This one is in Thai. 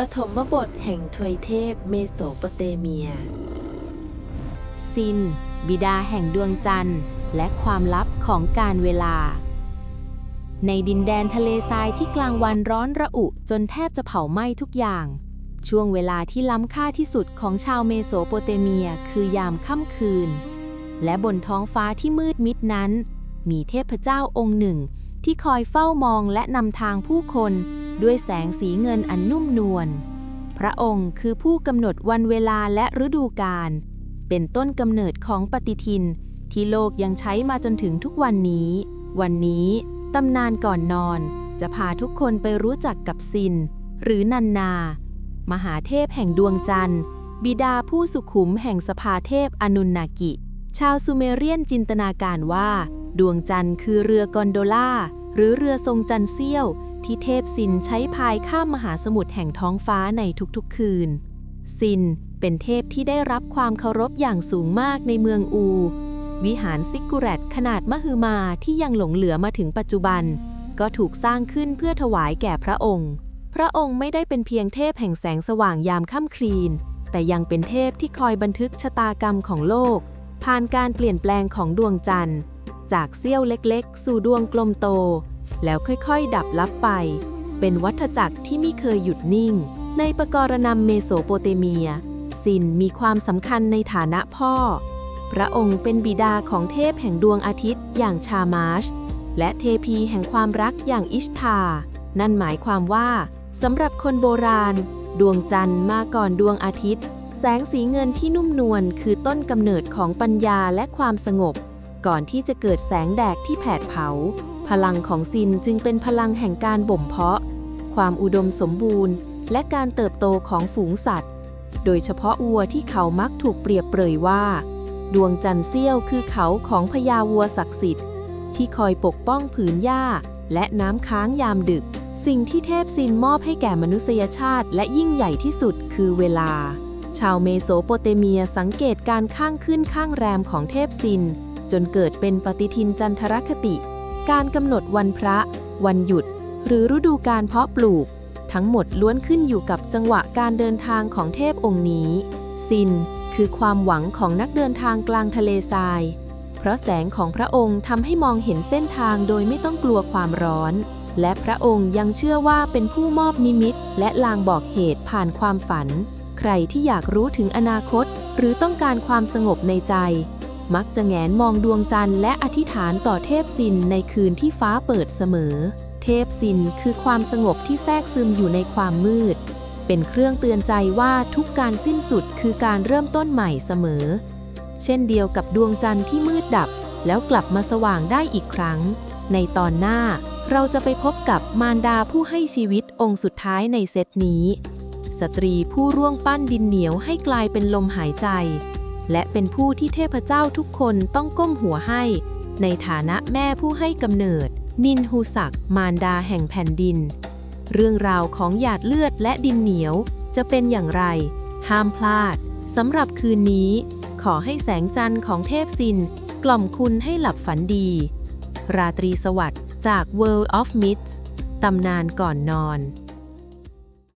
ปฐมบทแห่งทวยเทพเมโสโปเตเมีย ซิน บิดาแห่งดวงจันทร์ และความลับของการเวลา ในดินแดนทะเลทรายที่กลางวันร้อนระอุจนแทบจะเผาไหม้ทุกอย่าง ช่วงเวลาที่ล้ำค่าที่สุดของชาวเมโสโปเตเมียคือยามค่ำคืน และบนท้องฟ้าที่มืดมิดนั้น มีเทพเจ้าองค์หนึ่งที่คอยเฝ้ามองและนำทางผู้คน ด้วยแสงสีเงินอันนุ่มนวล พระองค์คือผู้กำหนดวันเวลาและฤดูกาล เป็นต้นกำเนิดของปฏิทิน ที่โลกยังใช้มาจนถึงทุกวันนี้ วันนี้ตำนานก่อนนอน จะพาทุกคนไปรู้จักกับซิน หรือนันนา มหาเทพแห่งดวงจันทร์ บิดาผู้สุขุมแห่งสภาเทพอนุนนากิ ชาวซูเมเรียนจินตนาการว่า ดวงจันทร์คือเรือกอนโดล่า หรือเรือทรงจันเสี้ยว ที่เทพซินใช้พายข้ามมหาสมุทรแห่งท้องฟ้าในทุกๆคืน ซินเป็นเทพที่ได้รับความเคารพอย่างสูงมากในเมืองอู วิหารซิกกุแรตขนาดมหึมาที่ยังหลงเหลือมาถึงปัจจุบัน ก็ถูกสร้างขึ้นเพื่อถวายแก่พระองค์ พระองค์ไม่ได้เป็นเพียงเทพแห่งแสงสว่างยามค่ำคืน แต่ยังเป็นเทพที่คอยบันทึกชะตากรรมของโลก ผ่านการเปลี่ยนแปลงของดวงจันทร์ จากเสี้ยวเล็กๆ สู่ดวงกลมโต แล้วค่อยๆ ดับลับไป เป็นวัฏจักรที่ไม่เคยหยุดนิ่ง ในปกรณำเมโสโปเตเมีย ซินมีความสำคัญในฐานะพ่อ พระองค์เป็นบิดาของเทพแห่งดวงอาทิตย์อย่างชามาช และเทพีแห่งความรักอย่างอิชทา นั่นหมายความว่าสำหรับคนโบราณ ดวงจันทร์มาก่อนดวงอาทิตย์ แสงสีเงินที่นุ่มนวลคือต้นกำเนิดของปัญญาและความสงบ ก่อนที่จะเกิดแสงแดดที่แผดเผา พลังของซินจึงเป็นพลังแห่งการบ่มเพาะ ความอุดมสมบูรณ์ และการเติบโตของฝูงสัตว์ โดยเฉพาะวัวที่เขามักถูกเปรียบเปรยว่า ดวงจันทร์เสี้ยวคือเขาของพญาวัวศักดิ์สิทธิ์ ที่คอยปกป้องผืนหญ้า และน้ำค้างยามดึก สิ่งที่เทพซินมอบให้แก่มนุษยชาติและยิ่งใหญ่ที่สุดคือเวลาชาวเมโสโปเตเมียสังเกตการข้างขึ้นข้างแรมของเทพซิน จนเกิดเป็นปฏิทินจันทรคติ การกำหนดวันพระ วันหยุด หรือฤดูการเพาะปลูก ทั้งหมดล้วนขึ้นอยู่กับจังหวะการเดินทางของเทพองค์นี้ ซิน คือความหวังของนักเดินทางกลางทะเลทราย เพราะแสงของพระองค์ทำให้มองเห็นเส้นทางโดยไม่ต้องกลัวความร้อน และพระองค์ยังเชื่อว่าเป็นผู้มอบนิมิต และลางบอกเหตุผ่านความฝัน ใครที่อยากรู้ถึงอนาคต หรือต้องการความสงบในใจ มักจะแงนมองดวงจันทร์และอธิษฐานต่อเทพซินในคืนที่ฟ้าเปิดเสมอ เทพซินคือความสงบที่แทรกซึมอยู่ในความมืด เป็นเครื่องเตือนใจว่าทุกการสิ้นสุดคือการเริ่มต้นใหม่เสมอ เช่นเดียวกับดวงจันทร์ที่มืดดับ แล้วกลับมาสว่างได้อีกครั้ง ในตอนหน้าเราจะไปพบกับมารดาผู้ให้ชีวิตองค์สุดท้ายในเซตนี้ สตรีผู้ร่วงปั้นดินเหนียวให้กลายเป็นลมหายใจ และเป็นผู้ที่เทพเจ้าทุกคนต้องก้มหัวให้ ในฐานะแม่ผู้ให้กำเนิด นินฮูสัก มารดาแห่งแผ่นดิน เรื่องราวของหยาดเลือดและดินเหนียว จะเป็นอย่างไร ห้ามพลาดสำหรับคืนนี้ ขอให้แสงจันทร์ของเทพซิน กล่อมคุณให้หลับฝันดี ราตรีสวัสดิ์จาก World of Myths ตำนานก่อนนอน